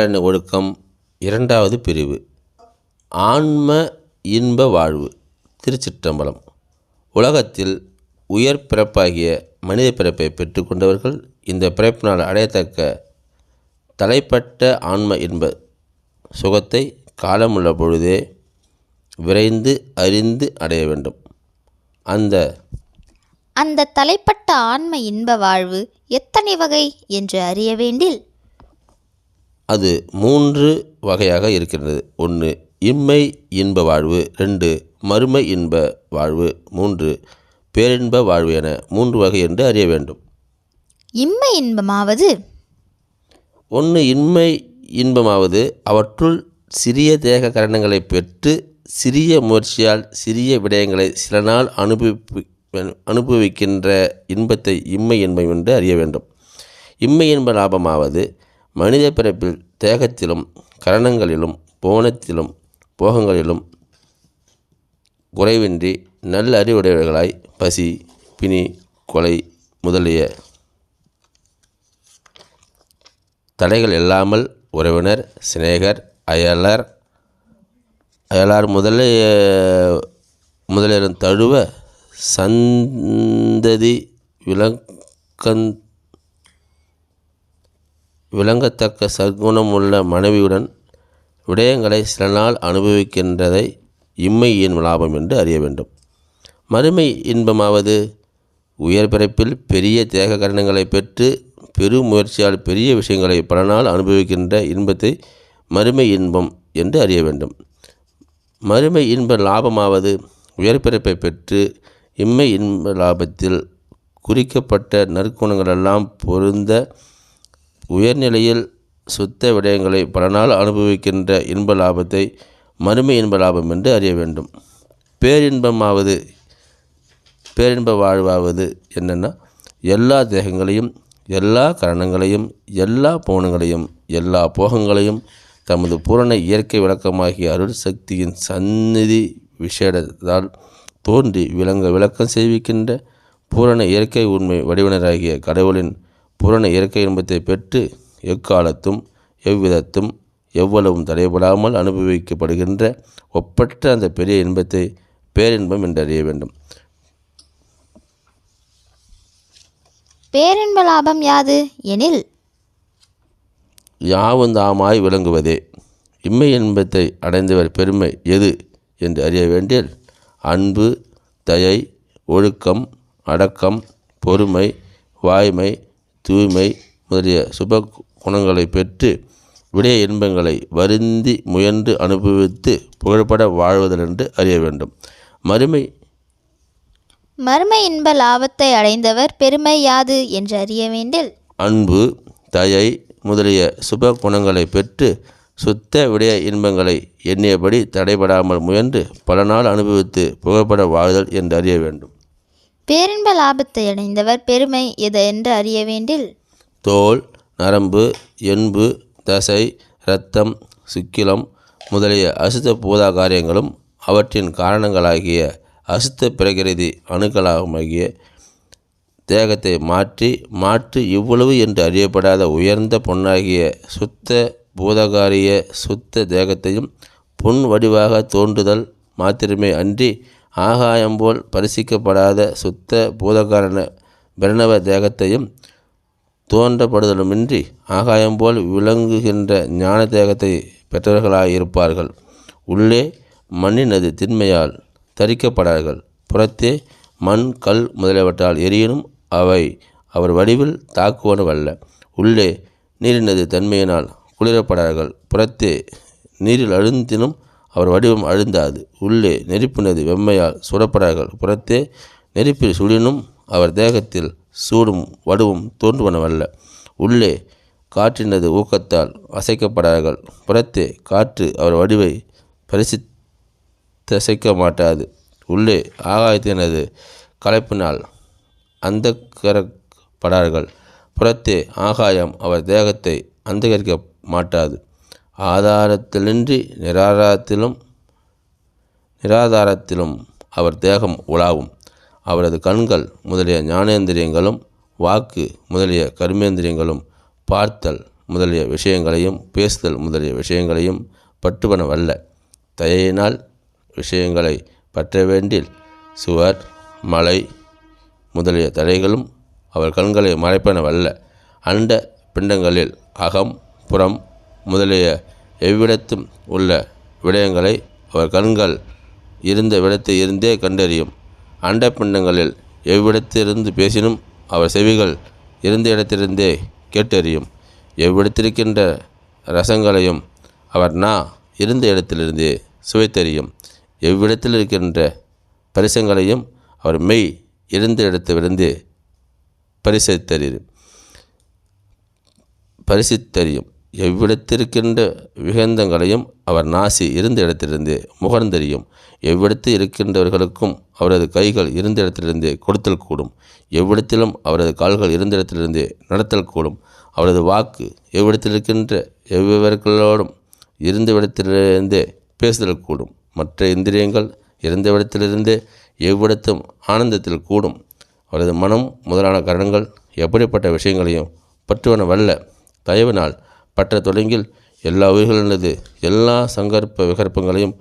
ஒழுக்கம் இரண்டாவது பிரிவு. ஆன்ம இன்ப வாழ்வு திருச்சிற்றம்பலம். உலகத்தில் உயர் பிறப்பாகிய மனித பிறப்பை பெற்றுக்கொண்டவர்கள் இந்த பிறப்பினால் அடையத்தக்க தலைப்பட்ட ஆன்ம இன்ப சுகத்தை காலமுள்ள பொழுதே விரைந்து அறிந்து அடைய வேண்டும். அந்த அந்த தலைப்பட்ட ஆன்ம இன்ப வாழ்வு எத்தனை வகை என்று அறிய வேண்டில் அது மூன்று வகையாக இருக்கின்றது. ஒன்று இம்மை இன்ப வாழ்வு. ரெண்டு மறுமை இன்ப வாழ்வு. மூன்று பேரின்ப வாழ்வு என மூன்று வகை என்று அறிய வேண்டும். இம்மை இன்பமாவது? ஒன்று இன்மை இன்பமாவது. அவற்றுள் சிறிய தேக கரணங்களை பெற்று சிறிய முயற்சியால் சிறிய விடயங்களை சில நாள் அனுபவி அனுபவிக்கின்ற இன்பத்தை இம்மை இன்பம் என்று அறிய வேண்டும். இம்மை இன்ப லாபமாவது. மனித பிறப்பில் தேகத்திலும் கரணங்களிலும் போனத்திலும் போகங்களிலும் குறைவின்றி நல்ல அறிவுடையவர்களாய் பசி பிணி கொலை முதலிய தடைகள் இல்லாமல் உறவினர் சிநேகர் அயலர் அயலார் முதலிய முதலியரும் தழுவ சந்ததி விளக்கந் விளங்கத்தக்க சற்குணமுள்ள மனைவியுடன் விடயங்களை சில நாள் அனுபவிக்கின்றதை இம்மையின் லாபம் என்று அறிய வேண்டும். மறுமை இன்பமாவது? உயர் பிறப்பில் பெரிய தேக கரணங்களை பெற்று பெரு முயற்சியால் பெரிய விஷயங்களை பல நாள் அனுபவிக்கின்ற இன்பத்தை மறுமை இன்பம் என்று அறிய வேண்டும். மறுமை இன்ப லாபமாவது? உயர்பிறப்பை பெற்று இம்மை இன்ப லாபத்தில் குறிக்கப்பட்ட நற்குணங்களெல்லாம் பொருந்த உயர்நிலையில் சுத்த விடயங்களை பல நாள் அனுபவிக்கின்ற இன்ப லாபத்தை மறுமை இன்ப லாபம் என்று அறிய வேண்டும். பேரின்பமாவது பேரின்ப வாழ்வாவது என்னென்னா எல்லா தேகங்களையும் எல்லா கரணங்களையும் எல்லா போனங்களையும் எல்லா போகங்களையும் தமது பூரண இயற்கை விளக்கமாகிய அருள் சக்தியின் சந்நிதி விஷேடத்தால் தோன்றி விளங்க விளக்கம் செய்விக்கின்ற பூரண இயற்கை உண்மை வடிவனராகிய கடவுளின் பூரண இயற்கை இன்பத்தை பெற்று எக்காலத்தும் எவ்விதத்தும் எவ்வளவும் தடைபடாமல் அனுபவிக்கப்படுகின்ற ஒப்பற்ற அந்த பெரிய இன்பத்தை பேரின்பம் என்று அறிய வேண்டும். பேரின்ப லாபம் யாது? எனில் யாவும் தாமாய் விளங்குவதே. இம்மை இன்பத்தை அடைந்தவர் பெருமை எது என்று அறிய வேண்டியல்? அன்பு தயை ஒழுக்கம் அடக்கம் பொறுமை வாய்மை தூய்மை முதலிய சுப குணங்களை பெற்று விடய இன்பங்களை வருந்தி முயன்று அனுபவித்து புகழ்பட வாழ்வதல் என்று அறிய வேண்டும். மறுமை மர்ம இன்ப லாபத்தை அடைந்தவர் பெருமை யாது என்று அறிய வேண்டில்? அன்பு தயை முதலிய சுப குணங்களை பெற்று சுத்த விடய இன்பங்களை எண்ணியபடி தடைபடாமல் முயன்று பல நாள் அனுபவித்து புகழ்பட வாழ்தல் என்று அறிய வேண்டும். பேரின்ப லாபத்தை அடைந்தவர் பெருமை எது என்று அறிய வேண்டில்? தோல் நரம்பு எண்பு தசை இரத்தம் சுக்கிலம் முதலிய அசுத்த பூதா காரியங்களும் அவற்றின் காரணங்களாகிய அசுத்த பிரகிருதி அணுக்களாகிய தேகத்தை மாற்றி மாற்று இவ்வளவு என்று அறியப்படாத உயர்ந்த பொன்னாகிய சுத்த பூதகாரிய சுத்த தேகத்தையும் பொன் வடிவாக தோன்றுதல் மாத்திரமே அன்றி ஆகாயம் போல் பரிசிக்கப்படாத சுத்த பூதகாரண பிரணவ தேகத்தையும் தோன்றப்படுதலுமின்றி ஆகாயம் போல் விளங்குகின்ற ஞான தேகத்தை பெற்றவர்களாயிருப்பார்கள். உள்ளே மண்ணினது திண்மையால் தரிக்கப்படார்கள். புறத்தே மண் கல் முதலியவற்றால் எரியினும் அவை அவர் வடிவில் தாக்குவனவல்ல. உள்ளே நீரினது தன்மையினால் குளிரப்படார்கள். புறத்தே நீரில் அழுந்தினும் அவர் வடிவம் அழுந்தாது. உள்ளே நெருப்பினது வெம்மையால் சுடப்படார்கள். புறத்தே நெருப்பில் சுடினும் அவர் தேகத்தில் சூடும் வடுவும் தோன்றுவனவல்ல. உள்ளே காற்றினது ஊக்கத்தால் அசைக்கப்படார்கள். புறத்தே காற்று அவர் வடிவை பரிசித்தசைக்க மாட்டாது. உள்ளே ஆகாயத்தினது கலைப்பினால் அந்தகரப்படார்கள். புறத்தே ஆகாயம் அவர் தேகத்தை அந்தகரிக்க மாட்டாது. ஆதாரத்திலின்றி நிராதாரத்திலும் நிராதாரத்திலும் அவர் தேகம் உலாவும். அவரது கண்கள் முதலிய ஞானேந்திரியங்களும் வாக்கு முதலிய கர்மேந்திரியங்களும் பார்த்தல் முதலிய விஷயங்களையும் பேசுதல் முதலிய விஷயங்களையும் பற்றுவனவல்ல தயையினால் விஷயங்களை பற்ற வேண்டில் சுவர் மலை முதலிய தடைகளும் அவர் கண்களை மறைப்பனவல்ல அண்ட பிண்டங்களில் அகம் புறம் முதலிய எவ்விடத்தும் உள்ள விடயங்களை அவர் கண்கள் இருந்த விடத்தை இருந்தே கண்டறியும். அண்ட பிண்டங்களில் எவ்விடத்திலிருந்து பேசினும் அவர் செவிகள் இருந்த இடத்திலிருந்தே கேட்டறியும். எவ்விடத்திருக்கின்ற ரசங்களையும் அவர் நா இருந்த இடத்திலிருந்தே சுவைத்தறியும். எவ்விடத்தில் இருக்கின்ற பரிசங்களையும் அவர் மெய் இருந்த இடத்திலிருந்து பரிசைத்தறியும். பரிசித்தறியும். எவ்விடத்திருக்கின்ற விகந்தங்களையும் அவர் நாசி இருந்த இடத்திலிருந்தே முகர்ந்தறியும். எவ்விடத்தில் இருக்கின்றவர்களுக்கும் அவரது கைகள் இருந்த இடத்திலிருந்தே கொடுத்தல் கூடும். எவ்விடத்திலும் அவரது கால்கள் இருந்த இடத்திலிருந்தே நடத்தல் கூடும். அவரது வாக்கு எவ்விடத்தில் இருக்கின்ற எவ்வளோடும் இருந்த இடத்திலிருந்தே பேசுதல் கூடும். மற்ற இந்திரியங்கள் இருந்த இடத்திலிருந்தே எவ்விடத்தும் ஆனந்தத்தில் கூடும். அவரது மனம் முதலான கரணங்கள் எப்படிப்பட்ட விஷயங்களையும் பற்றுவனவல்ல. தயவினால் பற்ற தொடங்கில் எல்லா உயிர்களினது எல்லா சங்கற்ப விகற்பங்களையும்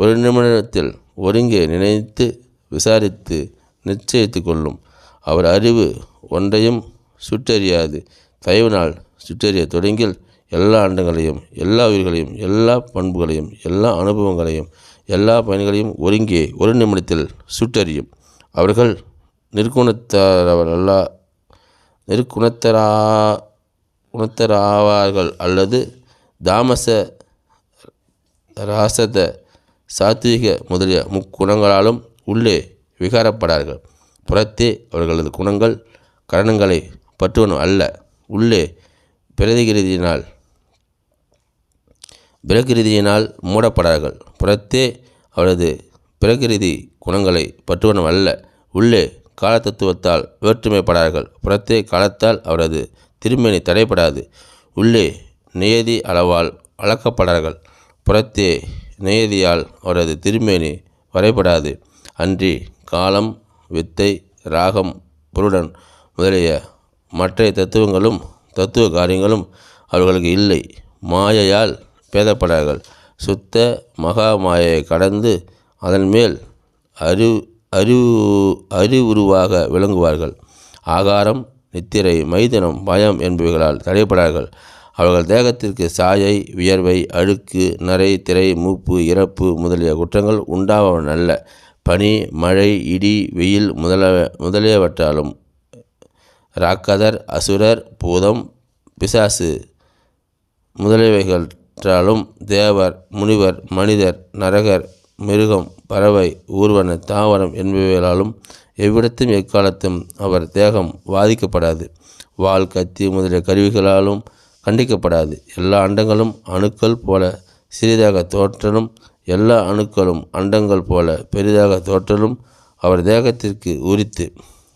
ஒரு நிமிடத்தில் ஒருங்கே நினைத்து விசாரித்து நிச்சயித்து கொள்ளும். அவர் அறிவு ஒன்றையும் சுற்றறியாது. தயவினால் சுற்றறிய தொடங்கில் எல்லா அண்டங்களையும் எல்லா உயிர்களையும் எல்லா பண்புகளையும் எல்லா அனுபவங்களையும் எல்லா பயன்களையும் ஒருங்கே ஒரு நிமிடத்தில் சுற்றறியும். அவர்கள் நிற்குணத்தரவரல்லா நிற்குணத்தரா குணத்தராவார்கள் அல்லது தாமச ராசத சாத்விக முதலிய முக்குணங்களாலும் உள்ளே விகாரப்படார்கள். புறத்தே அவர்களது குணங்கள் கரணங்களை பற்றுவனும் அல்ல. உள்ளே பிரதிகிருதியினால் பிரகிருதியினால் மூடப்படார்கள். புறத்தே அவரது பிரகிருதி குணங்களை பற்றுவனும் அல்ல. உள்ளே காலத்தத்துவத்தால் வேற்றுமைப்படார்கள். புறத்தே காலத்தால் அவரது திருமேனி தடைபடாது. உள்ளே நியதி அளவால் வளர்க்கப்படார்கள் புறத்தே நியதியால் அவரது திருமேனி வரைபடாது. அன்றி காலம் வித்தை ராகம் புருடன் முதலிய மற்ற தத்துவங்களும் தத்துவ காரியங்களும் அவர்களுக்கு இல்லை. மாயையால் பேதப்படார்கள். சுத்த மகா மாயையை கடந்து அதன் மேல் அறிவு அறிவு அறிவுருவாக விளங்குவார்கள். ஆகாரம் நித்திரை மைதனம் பயம் என்பவைகளால் தடைப்படார்கள் அவர்கள் தேகத்திற்கு சாயை வியர்வை அழுக்கு நரை திரை மூப்பு இறப்பு முதலிய குற்றங்கள் உண்டாவன அல்ல. பனி மழை இடி வெயில் முதல முதலியவற்றாலும் ராக்கதர் அசுரர் பூதம் பிசாசு முதலியவைகளாலும் தேவர் முனிவர் மனிதர் நரகர் மிருகம் பறவை ஊர்வன தாவரம் என்பவைகளாலும் எவ்விடத்தும் எக்காலத்தும் அவர் தேகம் பாதிக்கப்படாது வாள் கத்தி முதலிய கருவிகளாலும் கண்டிக்கப்படாது. எல்லா அண்டங்களும் அணுக்கள் போல சிறிதாக தோற்றலும் எல்லா அணுக்களும் அண்டங்கள் போல பெரிதாக தோற்றலும் அவர் தேகத்திற்கு உரித்து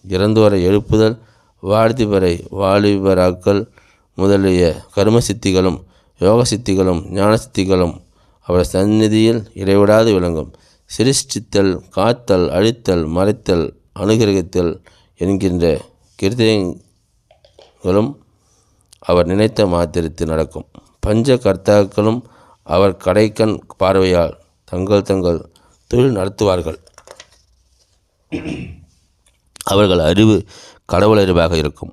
இறந்தோரை எழுப்புதல் வாழ்த்திபரை வாலிபராக்கள் முதலிய கர்ம சித்திகளும் யோக சித்திகளும் ஞான சித்திகளும் அவர் சந்நிதியில் இடைவிடாது விளங்கும். சிருஷ்டித்தல் காத்தல் அழித்தல் மறைத்தல் அனுகிரகத்தில் என்கின்ற கிருத்தியங்களும் அவர் நினைத்த மாத்திரத்தில் நடக்கும். பஞ்ச கர்த்தாக்களும் அவர் கடைக்கண் பார்வையால் தங்கள் தங்கள் தொழில் நடத்துவார்கள். அவர்கள் அறிவு கடவுள் அறிவாக இருக்கும்.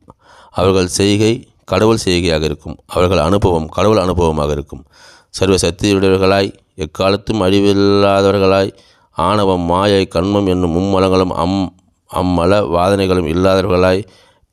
அவர்கள் செய்கை கடவுள் செய்கையாக இருக்கும். அவர்கள் அனுபவம் கடவுள் அனுபவமாக இருக்கும். சர்வ சக்தியுடையவர்களாய் எக்காலத்தும் அழிவில்லாதவர்களாய் ஆணவம் மாயை கண்மம் என்னும் மும்மலங்களும் அம் அம்மல வாதனைகளும் இல்லாதவர்களாய்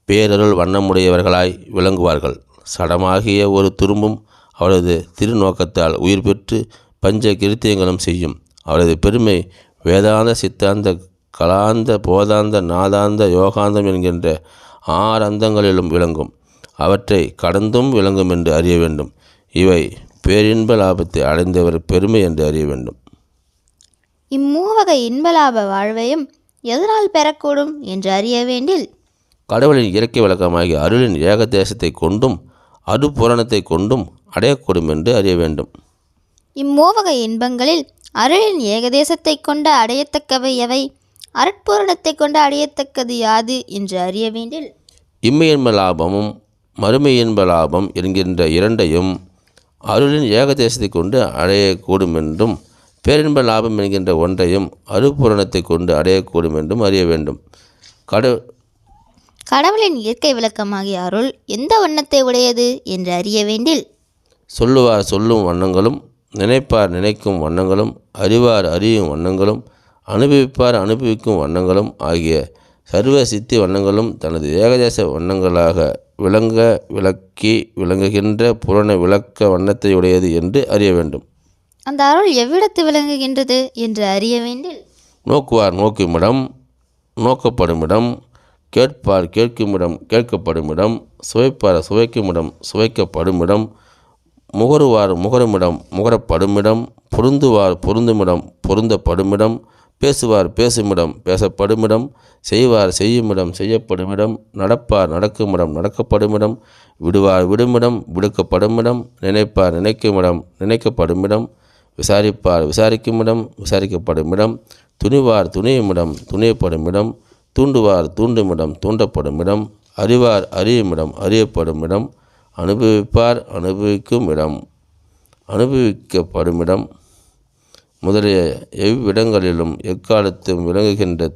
பேரருள் வண்ணமுடையவர்களாய் விளங்குவார்கள். சடமாகிய ஒரு துரும்பும் அவரது திருநோக்கத்தால் உயிர் பெற்று பஞ்ச கிருத்தியங்களும் செய்யும். அவரது பெருமை வேதாந்த சித்தாந்த கலாந்த போதாந்த நாதாந்த யோகாந்தம் என்கின்ற ஆறு அந்தங்களிலும் விளங்கும். அவற்றை கடந்தும் விளங்கும் என்று அறிய வேண்டும். இவை பேரின்ப லாபத்தை அடைந்தவர் பெருமை என்று அறிய வேண்டும். இம்மூவகை இன்பலாப வாழ்வையும் எதனால் பெறக்கூடும் என்று அறிய வேண்டில் கடவுளின் இயற்கை விளக்கமாகிய அருளின் ஏகதேசத்தை கொண்டும் அருபூரணத்தை கொண்டும் அடையக்கூடும் என்று அறிய வேண்டும். இம்மூவகை இன்பங்களில் அருளின் ஏகதேசத்தை கொண்டு அடையத்தக்கவை எவை? அருட்பூரணத்தை கொண்டு அடையத்தக்கது யாது என்று அறிய வேண்டில் இம்மையன்ம லாபமும் மறுமை இன்ப லாபம் என்கின்ற இரண்டையும் அருளின் ஏகதேசத்தை கொண்டு அடையக்கூடும் என்றும் பேரின்ப லாபம் என்கின்ற ஒன்றையும் அருபூரணத்தை கொண்டு அடையக்கூடும் என்றும் அறிய வேண்டும். கடு கடவுளின் இயற்கை விளக்கமாகிய அருள் எந்த வண்ணத்தை உடையது என்று அறிய வேண்டில்? சொல்லுவார் சொல்லும் வண்ணங்களும் நினைப்பார் நினைக்கும் வண்ணங்களும் அறிவார் அறியும் வண்ணங்களும் அனுபவிப்பார் அனுபவிக்கும் வண்ணங்களும் ஆகிய சர்வ சித்தி வண்ணங்களும் தனது ஏகதேச வண்ணங்களாக விளங்க விளக்கி விளங்குகின்ற புலன விளக்க வண்ணத்தை உடையது என்று அறிய வேண்டும். அந்த அருள் எவ்விடத்து விளங்குகின்றது என்று அறிய வேண்டில். நோக்குவார் நோக்குமிடம் நோக்கப்படுமிடம் கேட்பார் கேட்குமிடம் கேட்கப்படுமிடம் சுவைப்பார் சுவைக்குமிடம் சுவைக்கப்படுமிடம் முகருவார் முகருமிடம் முகரப்படுமிடம் பொருந்துவார் பொருந்துமிடம் பொருந்தப்படுமிடம் பேசுவார் பேசுமிடம் பேசப்படுமிடம் செய்வார் செய்யுமிடம் செய்யப்படுமிடம் நடப்பார் நடக்குமிடம் நடக்கப்படுமிடம் விடுவார் விடுமிடம் விடுக்கப்படுமிடம் நினைப்பார் நினைக்குமிடம் நினைக்கப்படுமிடம் விசாரிப்பார் விசாரிக்குமிடம் விசாரிக்கப்படுமிடம். துணிவார் துணியுமிடம் துணியப்படுமிடம். தூண்டுவார் தூண்டுமிடம் தூண்டப்படுமிடம். அறிவார் அறியுமிடம் அறியப்படுமிடம். அனுபவிப்பார் அனுபவிக்கும் இடம் அனுபவிக்கப்படுமிடம். முதலிய எவ்விடங்களிலும் எக்காலத்தும் விளங்குகின்ற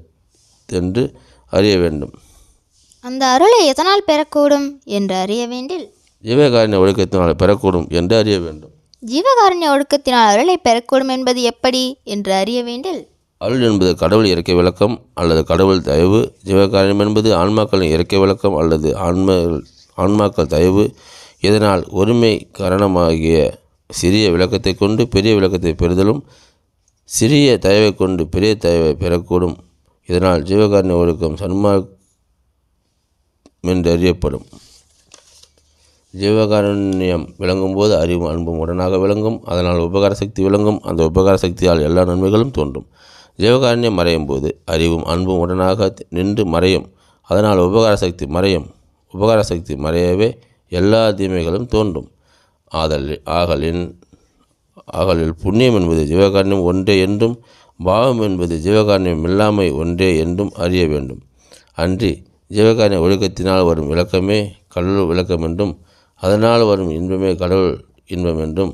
என்று அறிய வேண்டும். அந்த அருளை எதனால் பெறக்கூடும் என்று அறிய வேண்டில்? ஜீவகாரண ஒழுக்கத்தினால் பெறக்கூடும் என்று அறிய வேண்டும். ஜீவகாரண்ய ஒழுக்கத்தினால் அருளை பெறக்கூடும் என்பது எப்படி என்று அறிய வேண்டில்? அருள் என்பது கடவுள் இயற்கை விளக்கம் அல்லது கடவுள் தயவு. ஜீவகாரியம் என்பது ஆன்மாக்களின் இயற்கை விளக்கம் அல்லது ஆன்ம ஆன்மாக்கள் தயவு. இதனால் ஒருமை காரணமாகிய சிறிய விளக்கத்தை கொண்டு பெரிய விளக்கத்தை பெறுதலும் சிறிய தயவை கொண்டு பெரிய தயவை பெறக்கூடும். இதனால் ஜீவகாரண ஒழுக்கம் சன்மா என்று அறியப்படும். ஜீவகாருண்யம் விளங்கும் போது அறிவும் அன்பும் உடனாக விளங்கும். அதனால் உபகார சக்தி விளங்கும். அந்த உபகார சக்தியால் எல்லா நன்மைகளும் தோன்றும். ஜீவகாருண்யம் மறையும் போது அறிவும் அன்பும் உடனாக நின்று மறையும். அதனால் உபகார சக்தி மறையும். உபகார சக்தி மறையவே எல்லா தீமைகளும் தோன்றும். ஆதல் ஆகலின் ஆகலில் புண்ணியம் என்பது ஜீவகாருண்யம் ஒன்றே என்றும் பாவம் என்பது ஜீவகாருண்யம் இல்லாமை ஒன்றே என்றும் அறிய வேண்டும். அன்றி ஜீவகாருண்ய ஒழுக்கத்தினால் வரும் விளக்கமே கடவுள் விளக்கம் என்றும் அதனால் வரும் இன்பமே கடவுள் இன்பம் என்றும்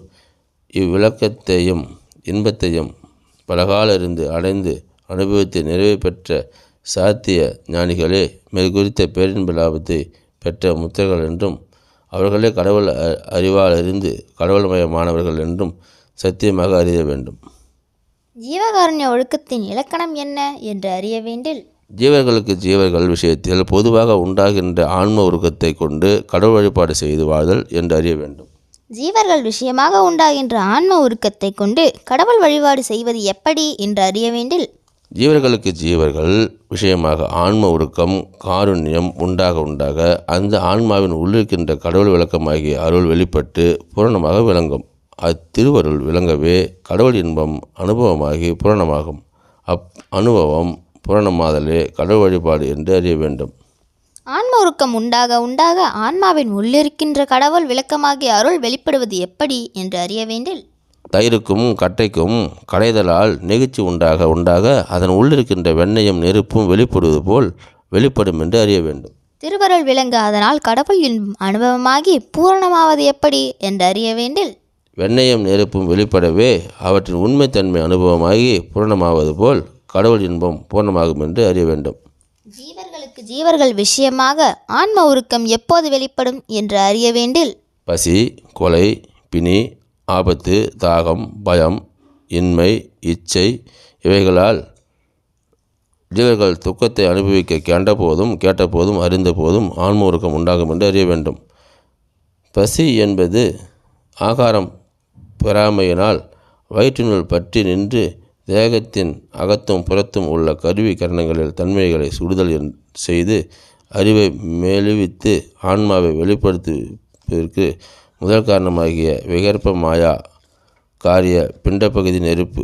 இவ்விளக்கத்தையும் இன்பத்தையும் பலகால இருந்து அடைந்து அனுபவித்து நிறைவு பெற்ற சாத்திய ஞானிகளே மேற்குறித்த பேரின்ப லாபத்தை பெற்ற முத்தர்கள் என்றும் அவர்களே கடவுள் அ- அறிவால் அறிந்து கடவுள்மயமானவர்கள் என்றும் சத்தியமாக அறிய வேண்டும். ஜீவகாருண்ய ஒழுக்கத்தின் இலக்கணம் என்ன என்று அறிய வேண்டில் ஜீவர்களுக்கு ஜீவர்கள் விஷயத்தில் பொதுவாக உண்டாகின்ற ஆன்ம உருக்கத்தை கொண்டு கடவுள் வழிபாடு செய்து வாழ்தல் என்று அறிய வேண்டும். ஜீவர்கள் விஷயமாக உண்டாகின்ற ஆன்ம உருக்கத்தை கொண்டு கடவுள் வழிபாடு செய்வது எப்படி என்று அறிய வேண்டில்? ஜீவர்களுக்கு ஜீவர்கள் விஷயமாக ஆன்ம உருக்கம் காருண்யம் உண்டாக உண்டாக அந்த ஆன்மாவின் உள்ளிருக்கின்ற கடவுள் விளக்கமாகிய அருள் வெளிப்பட்டு பூரணமாக விளங்கும். அத்திருவருள் விளங்கவே கடவுள் இன்பம் அனுபவமாகி பூரணமாகும். அப் அனுபவம் பூரணமாதலே கடவுள் வழிபாடு என்று அறிய வேண்டும். ஆன்ம உருக்கம் உண்டாக உண்டாக ஆன்மாவின் உள்ளிருக்கின்ற கடவுள் விளக்கமாகிய அருள் வெளிப்படுவது எப்படி என்று அறிய வேண்டில். தயிருக்கும் கட்டைக்கும் கடைதலால் நெகிழ்ச்சி உண்டாக உண்டாக அதன் உள்ளிருக்கின்ற வெண்ணையும் நெருப்பும் வெளிப்படுவது போல் வெளிப்படும் என்று அறிய வேண்டும். திருவருள் விளங்க அதனால் கடவுள் இன்பம் அனுபவமாகி பூரணமாவது எப்படி என்று அறிய வேண்டில். வெண்ணையும் நெருப்பும் வெளிப்படவே அவற்றின் உண்மைத்தன்மை அனுபவமாகி பூரணமாவது போல் கடவுள் இன்பம் பூர்ணமாகும் என்று அறிய வேண்டும். ஜீவர்களுக்கு ஜீவர்கள் விஷயமாக ஆன்ம உருக்கம் எப்போது வெளிப்படும் என்று அறிய வேண்டில்? பசி கொலை பிணி ஆபத்து தாகம் பயம் இன்மை இச்சை இவைகளால் ஜீவர்கள் துக்கத்தை அனுபவிக்க கண்டபோதும் கேட்டபோதும் அறிந்தபோதும் ஆன்ம உருக்கம் உண்டாகும் என்று அறிய வேண்டும். பசி என்பது ஆகாரம் பெறாமையினால் வயிற்றினுள் பற்றி நின்று தேகத்தின் அகத்தும் புறத்தும் உள்ள கருவி கரணங்களில் தன்மைகளை சுடுதல் செய்து அறிவை மேலுவித்து ஆன்மாவை வெளிப்படுத்துவதற்கு முதல் காரணமாகிய விகற்ப மாயா காரிய பிண்டப்பகுதி நெருப்பு.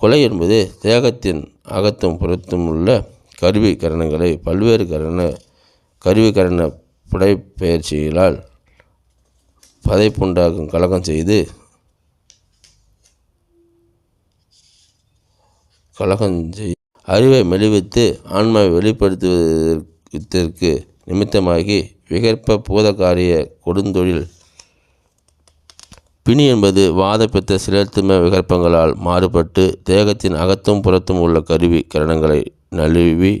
கொலை என்பது தேகத்தின் அகத்தும் புறத்தும் உள்ள கருவி கரணங்களை பல்வேறு கரண கருவி கரண புடைப்பெயர்ச்சிகளால் பதைப்புண்டாகும் கலகம் செய்து கலகம் செய் அறிவை மெலிவித்து ஆன்மாவை வெளிப்படுத்துவதற்கு நிமித்தமாகி விகற்ப பூதகாரிய கொடுந்தொழில். பிணி என்பது வாதப்பித்த சிலர்த்தும விகற்பங்களால் மாறுபட்டு தேகத்தின் அகத்தும் புறத்தும் உள்ள கருவி கரணங்களை நழுவி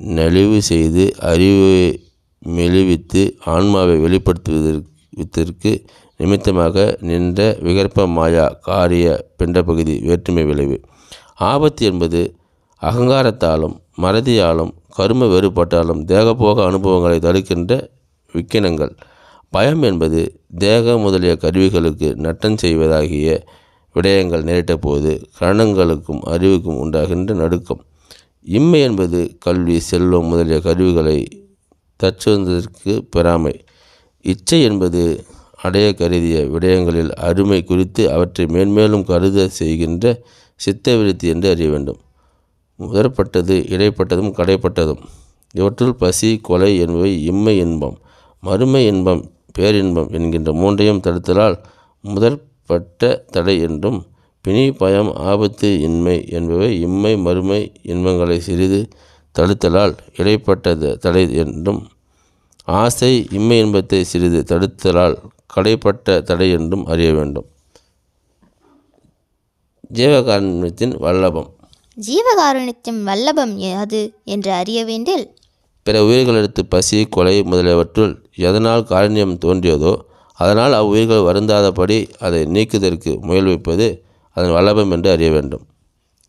நலிவு செய்து அறிவை மெலிவித்து ஆன்மாவை வெளிப்படுத்துவதற்கு நிமித்தமாக நின்ற விகற்ப மாயா காரிய பிண்டப்பகுதி வேற்றுமை விளைவு. ஆபத்து என்பது அகங்காரத்தாலும் மறதியாலும் கரும வேறுபாட்டாலும் தேகபோக அனுபவங்களை தடுக்கின்ற விக்கினங்கள். பயம் என்பது தேக முதலிய கருவிகளுக்கு நட்டம் செய்வதாகிய விடயங்கள் நேரிட்ட போது கரணங்களுக்கும் அறிவுக்கும் உண்டாகின்ற நடுக்கம். இம்மை என்பது கல்வி செல்வம் முதலிய கருவிகளை தச்சுவதற்கு பெறாமை. இச்சை என்பது அடைய கருதிய விடயங்களில் அருமை குறித்து அவற்றை மேன்மேலும் கருத செய்கின்ற சித்த விருத்தி என்று அறிய வேண்டும். முதற்பட்டது இடைப்பட்டதும் கடைப்பட்டதும். இவற்றுள் பசி கொலை என்பவை இம்மை இன்பம் மறுமை இன்பம் பேரின்பம் என்கின்ற மூன்றையும் தடுத்தலால் முதற்பட்ட தடை என்றும் பிணி பயம் ஆபத்து இன்மை என்பவை இம்மை மறுமை இன்பங்களை சிறிது தடுத்தலால் இடைப்பட்ட தடை என்றும் ஆசை இம்மை இன்பத்தை சிறிது தடுத்தலால் கடைப்பட்ட தடை என்றும் அறிய வேண்டும். ஜீவகாருண்யத்தின் வல்லபம். ஜீவகாருண்யத்தின் வல்லபம் யாது என்று அறிய வேண்டில்? பிற உயிர்களிடத்து பசி கொலை முதலியவற்றுள் எதனால் காரண்யம் தோன்றியதோ அதனால் அவ்வுயிர்கள் வருந்தாதபடி அதை நீக்குதற்கு முயல்விப்பது அதன் வல்லபம் என்று அறிய வேண்டும்.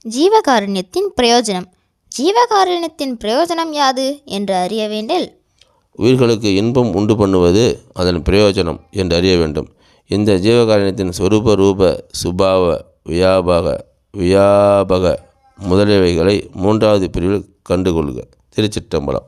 ஜீவகாருண்யத்தின் பிரயோஜனம். ஜீவகாருண்யத்தின் பிரயோஜனம் யாது என்று அறிய வேண்டில்? உயிர்களுக்கு இன்பம் உண்டு பண்ணுவது அதன் பிரயோஜனம் என்று அறிய வேண்டும். இந்த ஜீவகாரணத்தின் சொரூப ரூப சுபாவ வியாபக வியாபக முதலியவைகளை மூன்றாவது பிரிவில் கண்டுகொள்க. திருச்சிற்றம்பலம்.